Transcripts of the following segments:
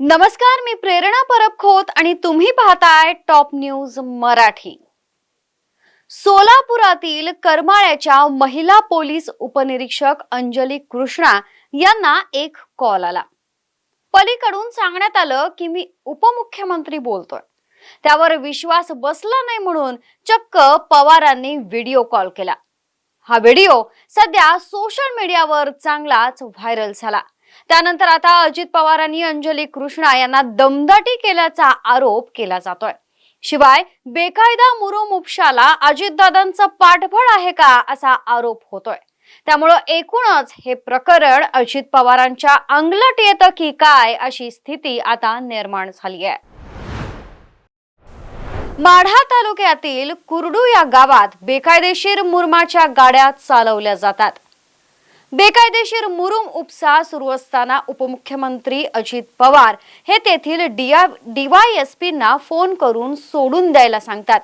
नमस्कार मी प्रेरणा परब खोत आणि तुम्ही पाहताय टॉप न्यूज मराठी. सोलापुरातील करमाळ्याच्या महिला पोलीस उपनिरीक्षक अंजली कृष्णा यांना एक कॉल आला. पलीकडून सांगण्यात आलं की मी उपमुख्यमंत्री बोलतोय. त्यावर विश्वास बसला नाही म्हणून चक्क पवारांनी व्हिडिओ कॉल केला. हा व्हिडिओ सध्या सोशल मीडियावर चांगलाच व्हायरल झाला. त्यानंतर आता अजित पवारांनी अंजली कृष्णा यांना दमदाटी केल्याचा आरोप केला जातोय. शिवाय बेकायदा मुरुम उपशाला अजितदादांचा पाठबळ आहे का असा आरोप होतोय. त्यामुळं एकूणच हे प्रकरण अजित पवारांच्या अंगलट येतं की काय अशी स्थिती आता निर्माण झाली आहे. माढा तालुक्यातील कुर्डू या गावात बेकायदेशीर मुरमाच्या गाड्या चालवल्या जातात. बेकायदेशीर मुरुम उपसा सुरू असताना उपमुख्यमंत्री अजित पवार हे तेथील डीवायएसपींना फोन करून सोडून द्यायला सांगतात.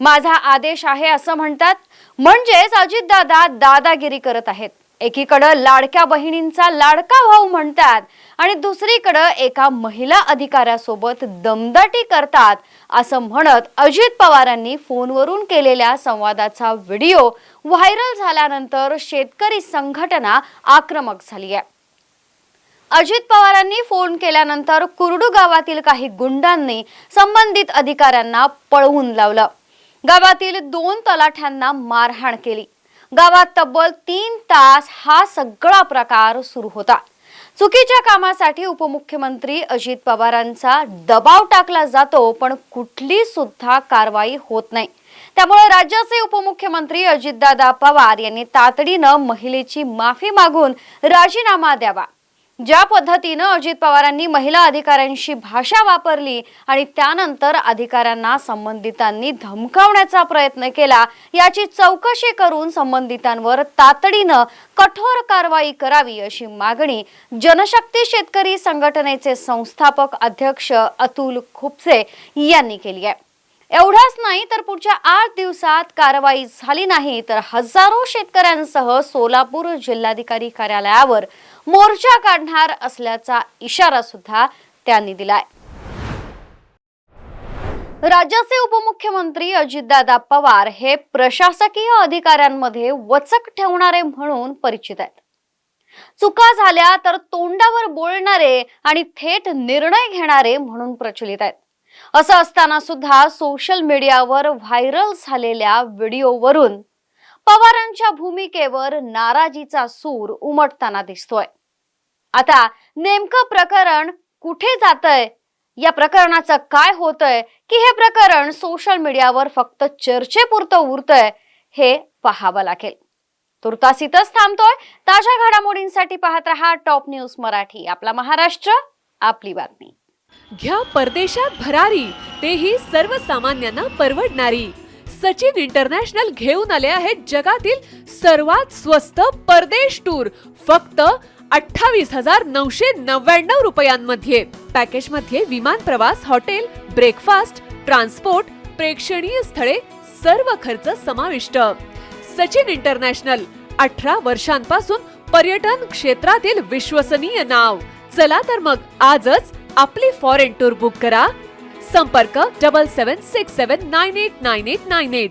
माझा आदेश आहे असं म्हणतात. म्हणजेच अजितदादा दादागिरी करत आहेत. एकीकडं लाडक्या बहिणींचा लाडका भाऊ म्हणतात आणि दुसरीकडं एका महिला अधिकाऱ्यासोबत दमदाटी करतात असं म्हणत अजित पवारांनी फोनवरून केलेल्या संवादाचा व्हिडिओ व्हायरल झाल्यानंतर शेतकरी संघटना आक्रमक झाली आहे. अजित पवारांनी फोन केल्यानंतर कुरडू गावातील काही गुंडांनी संबंधित अधिकाऱ्यांना पळवून लावलं. गावातील दोन तलाठ्यांना मारहाण केली. गावात तब्बल तीन तास हा सगळा प्रकार सुरू होता. चुकीच्या कामासाठी उपमुख्यमंत्री अजित पवारांचा दबाव टाकला जातो पण कुठली सुद्धा कारवाई होत नाही. त्यामुळे राज्याचे उपमुख्यमंत्री अजितदादा पवार यांनी तातडीनं महिलेची माफी मागून राजीनामा द्यावा. ज्या पद्धतीनं अजित पवारांनी महिला अधिकाऱ्यांशी भाषा वापरली आणि त्यानंतर अधिकाऱ्यांना संबंधितांनी धमकावण्याचा प्रयत्न केला याची चौकशी करून संबंधितांवर तातडीनं कठोर कारवाई करावी अशी मागणी जनशक्ती शेतकरी संघटनेचे संस्थापक अध्यक्ष अतुल खुपसे यांनी केली आहे. एवढाच नाही तर पुढच्या आठ दिवसात कारवाई झाली नाही तर हजारो शेतकऱ्यांसह सोलापूर जिल्हाधिकारी कार्यालयावर मोर्चा काढणार असल्याचा इशारा सुद्धा त्यांनी दिलाय. राज्याचे उपमुख्यमंत्री अजितदादा पवार हे प्रशासकीय अधिकाऱ्यांमध्ये वचक ठेवणारे म्हणून परिचित आहेत. चुका झाल्या तर तोंडावर बोलणारे आणि थेट निर्णय घेणारे म्हणून प्रचलित आहेत. असं असताना सुद्धा सोशल मीडियावर व्हायरल झालेल्या व्हिडिओवरून पवारांच्या भूमिकेवर नाराजीचा सूर उमटताना दिसतोय. आता नेमकं प्रकरण कुठे जातंय? या प्रकरणाचं काय होतंय? की हे प्रकरण सोशल मीडियावर फक्त चर्चेपुरतं उरतंय हे पाहावं लागेल. तुर्तास इथंच थांबतोय. ताज्या घडामोडींसाठी पाहत रहा टॉप न्यूज मराठी आपला महाराष्ट्र आपली बातमी. घ्या परदेशात भरारी तेही सर्वसामान्यांना परवडणारी. सचिन इंटरनॅशनल घेऊन आले आहेत जगातील सर्वात स्वस्त परदेश टूर फक्त अठ्ठावीस हजार नऊशे नव्याण्णव रुपयांमध्ये. पॅकेजमध्ये विमान प्रवास हॉटेल ब्रेकफास्ट ट्रान्सपोर्ट प्रेक्षणीय स्थळे सर्व खर्च समाविष्ट. सचिन इंटरनॅशनल अठरा वर्षांपासून पर्यटन क्षेत्रातील विश्वसनीय नाव. चला तर मग आजच आपली फॉरेन टूर बुक करा. संपर्क double seven six seven nine eight nine eight nine eight.